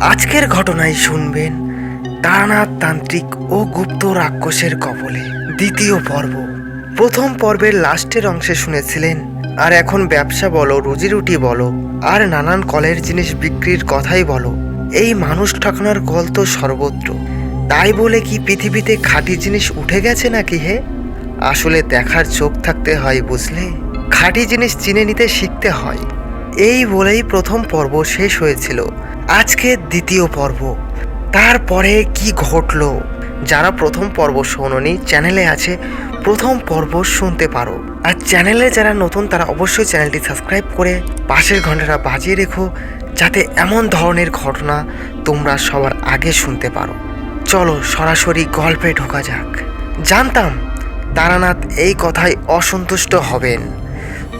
আজকের ঘটনায় শুনবেন তারানাথ তান্ত্রিক ও গুপ্ত রাক্ষসের কবলে। দ্বিতীয় পর্ব। প্রথম পর্বের লাস্টের অংশে শুনেছিলেন, আর এখন ব্যবসা বলো রুজি রুটি বলো, আর নানান কলের জিনিস বিক্রির কথাই বলো। এই মানুষ ঠকানোর কল তো সর্বত্র। তাই বলে কি পৃথিবীতে খাঁটি জিনিস উঠে গেছে নাকি হে? আসলে দেখার চোখ থাকতে হয় বুঝলে? খাঁটি জিনিস চিনে নিতে শিখতে হয়। এই বলেই প্রথম পর্ব শেষ হয়েছিল। আজকে দ্বিতীয় পর্ব। তারপরে কি ঘটলো? যারা প্রথম পর্ব শোনোনি, চ্যানেলে আছে, প্রথম পর্ব শুনতে পারো। আর চ্যানেলে যারা নতুন, তারা অবশ্যই চ্যানেলটি সাবস্ক্রাইব করে পাশের ঘন্টাটা বাজিয়ে রেখো, যাতে এমন ধরনের ঘটনা তোমরা সবার আগে শুনতে পারো। চলো সরাসরি গল্পে ঢোকা যাক। জানতাম তারানাথ এই কথায় অসন্তুষ্ট হবেন,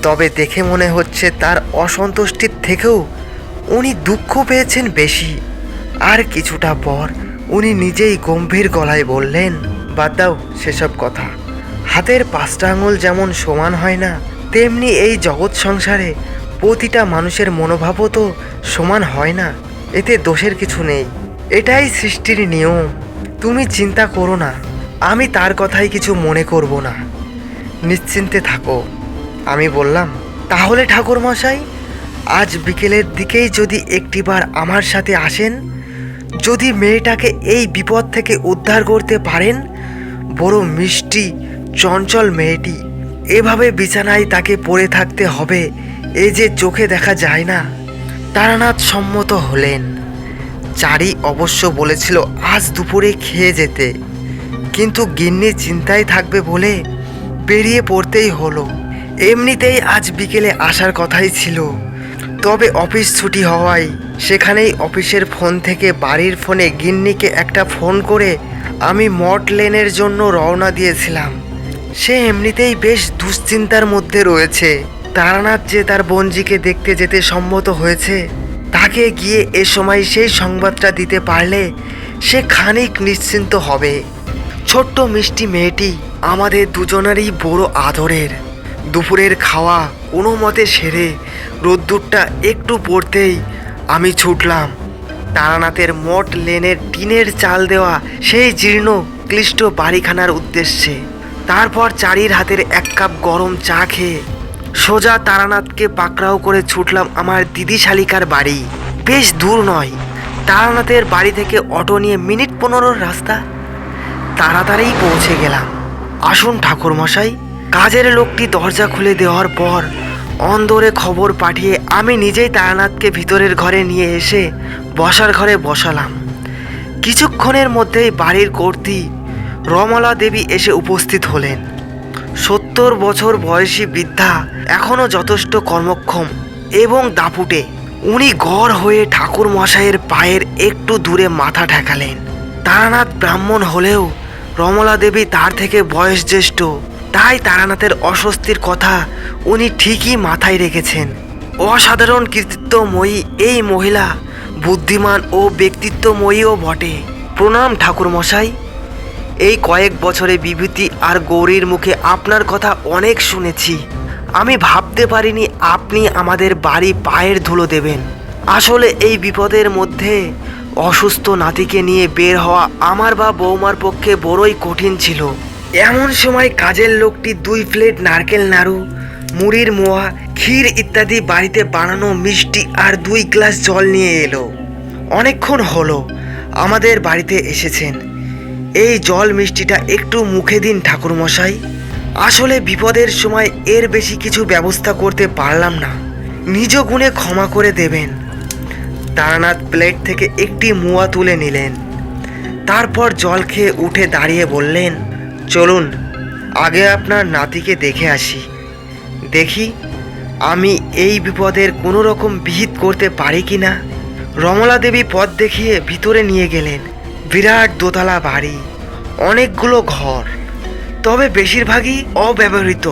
তবে দেখে মনে হচ্ছে তার অসন্তুষ্টির থেকেও উনি দুঃখ পেয়েছেন বেশি। আর কিছুটা পর উনি নিজেই গম্ভীর গলায় বললেন, বাদ দাও সেসব কথা। হাতের পাঁচটা আঙুল যেমন সমান হয় না, তেমনি এই জগৎ সংসারে প্রতিটা মানুষের মনোভাবও তো সমান হয় না। এতে দোষের কিছু নেই। এটাই সৃষ্টির নিয়ম। তুমি চিন্তা করো না। আমি তার কথাই কিছু মনে করব না। নিশ্চিন্তে থাকো। আমি বললাম, তাহলে ঠাকুর মশাই আজ বিকেলের দিকেই যদি একটিবার আমার সাথে আসেন, যদি মেয়েটাকে এই বিপদ থেকে উদ্ধার করতে পারেন, বড় মিষ্টি, চঞ্চল মেয়েটি। এভাবে বিছানায় তাকে পড়ে থাকতে হবে, এ যে চোখে দেখা যায় না। তারানাথ সম্মত হলেন। চারি অবশ্য বলেছিল, আজ দুপুরে খেয়ে যেতে। কিন্তু গিন্নি চিন্তায় থাকবে বলে বেরিয়ে পড়তেই হলো। এমনিতেই আজ বিকেলে আসার কথাই ছিল। তবে অফিস ছুটি হওয়ায় সেখানেই অফিসের ফোন থেকে বাড়ির ফোনে গিন্নিকে একটা ফোন করে আমি মট লেনের জন্য রওনা দিয়েছিলাম। সে এমনিতেই বেশ দুশ্চিন্তার মধ্যে রয়েছে। তারানাথ যে তার বঞ্জিকে দেখতে যেতে সম্মত হয়েছে, তাকে গিয়ে এ সময় সেই সংবাদটা দিতে পারলে সে খানিক নিশ্চিন্ত হবে। ছোট্ট মিষ্টি মেয়েটি আমাদের দুজনেরই বড় আদরের। দুপুরের খাওয়া কোনো মতে সেরে রোদ্দুরটা একটু পড়তেই আমি ছুটলাম। তারানাথের মঠ লেনের টিনের চাল দেওয়া সেই জীর্ণ, ক্লিষ্ট বাড়িখানার উদ্দেশ্যে। তারপর চারির হাতের এক কাপ গরম চা খেয়ে সোজা তারানাথকে পাকড়াও করে ছুটলাম আমার দিদি শালিকার বাড়ি। বেশ দূর নয়। তারানাথের বাড়ি থেকে অটো নিয়ে মিনিট পনেরোর রাস্তা। তাড়াতাড়ি পৌঁছে গেলাম। আসুন ঠাকুরমশাই, কাজের লোকটি দরজা খুলে দেওয়ার পর অন্দরে খবর পাঠিয়ে আমি নিজেই তারানাথকে ভিতরের ঘরে নিয়ে এসে বসার ঘরে বসালাম। কিছুক্ষণের মধ্যেই বাড়ির কর্ত্রী রমলা দেবী এসে উপস্থিত হলেন। সত্তর বছর বয়সী বৃদ্ধা এখনও যথেষ্ট কর্মক্ষম এবং দাপুটে। উনি গড় হয়ে ঠাকুর মশাইয়ের পায়ের একটু দূরে মাথা ঠেকালেন। তারানাথ ব্রাহ্মণ হলেও রমলা দেবী তার থেকে বয়স জ্যেষ্ঠ তাই তারানাথের অস্বস্তির কথা উনি ঠিকই মাথায় রেখেছেন। অসাধারণ কৃতিত্বময়ী এই মহিলা বুদ্ধিমান ও ব্যক্তিত্বময়ীও বটে। প্রণাম ঠাকুর মশাই এই কয়েক বছরে বিভূতি আর গৌরীর মুখে আপনার কথা অনেক শুনেছি। আমি ভাবতে পারিনি আপনি আমাদের বাড়ি পায়ের ধুলো দেবেন। আসলে এই বিপদের মধ্যে অসুস্থ নাতিকে নিয়ে বের হওয়া আমার বা বৌমার পক্ষে বড়ই কঠিন ছিল। এমন সময় কাজের লোকটি দুই প্লেট নারকেল নাড়ু, মুড়ির মোয়া, ক্ষীর ইত্যাদি বাড়িতে বানানো মিষ্টি আর দুই গ্লাস জল নিয়ে এলো। অনেকক্ষণ হলো, আমাদের বাড়িতে এসেছেন। এই জল মিষ্টিটা একটু মুখে দিন ঠাকুরমশাই। আসলে বিপদের সময় এর বেশি কিছু ব্যবস্থা করতে পারলাম না। নিজ গুণে ক্ষমা করে দেবেন। তারানাথ প্লেট থেকে একটি মুয়া তুলে নিলেন। তারপর জল খেয়ে উঠে দাঁড়িয়ে বললেন চলুন, আগে আপনার নাতিকে দেখে আসি। দেখি, আমি এই বিপদের কোনো রকম বিহিত করতে পারি কি না? রমলা দেবী পথ দেখিয়ে ভিতরে নিয়ে গেলেন, বিরাট দোতলা বাড়ি, অনেকগুলো ঘর। তবে বেশিরভাগই অব্যবহৃত।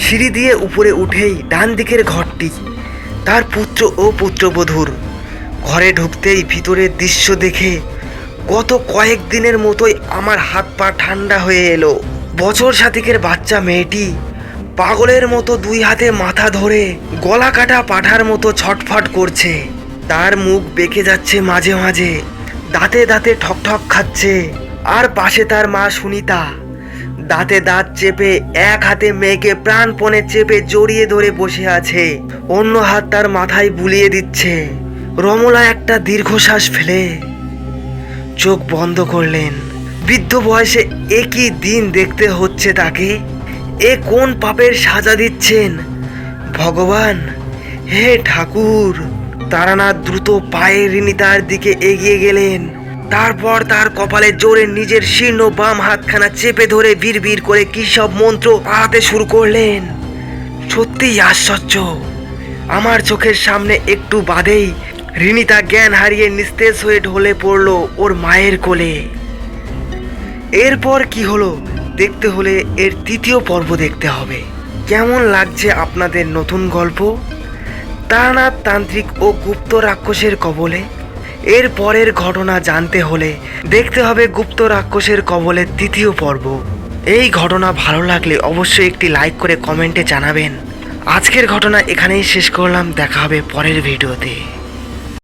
সিঁড়ি দিয়ে উপরে উঠেই ডান দিকের ঘরটি, তার পুত্র ও পুত্রবধূর। ঘরে ঢুকতেই ভিতরের দৃশ্য দেখে গত কয়েক দিনের মতোই আমার হাত পা ঠান্ডা হয়ে এলো। বছর সাতিকের বাচ্চা মেয়েটি পাগলের মতো দুই হাতে মাথা ধরে গলা কাটা পাঠার মতো ছটফট করছে। তার মুখ বেঁকে যাচ্ছে মাঝে মাঝে, দাঁতে দাঁতে ঠক ঠক খাচ্ছে, আর পাশে তার মা সুনিতা। দাঁতে দাঁত চেপে এক হাতে মেয়েকে প্রাণপণে চেপে জড়িয়ে ধরে বসে আছে, অন্য হাত তার মাথায় বুলিয়ে দিচ্ছে। রমলা একটা দীর্ঘশ্বাস ফেলে। চোখ বন্ধ করলেন। বৃদ্ধ বয়সে একই দিন দেখতে হচ্ছে তাকে। এ কোন পাপের সাজা দিচ্ছেন? ভগবান, হে ঠাকুর! তারানাথ দ্রুত পায়ে রিনিতার দিকে এগিয়ে গেলেন। তারপর তার কপালে জোরে নিজের শীর্ণ বাম হাতখানা চেপে ধরে ভিড় করে কি সব মন্ত্র পাড়াতে শুরু করলেন। সত্যিই আশ্চর্য। আমার চোখের সামনে একটু বাদেই রিনিতা জ্ঞান হারিয়ে নিস্তেজ হয়ে ঢলে পড়ল ওর মায়ের কোলে। এরপর কি হলো দেখতে হলে এর তৃতীয় পর্ব দেখতে হবে। কেমন লাগছে আপনাদের নতুন গল্প? তারানাথ তান্ত্রিক ও গুপ্ত রাক্ষসের কবলে। এর পরের ঘটনা জানতে হলে দেখতে হবে গুপ্ত রাক্ষসের কবলের তৃতীয় পর্ব। এই ঘটনা ভালো লাগলে অবশ্যই একটি লাইক করে কমেন্টে জানাবেন। আজকের ঘটনা এখানেই শেষ করলাম। দেখা হবে পরের ভিডিওতে।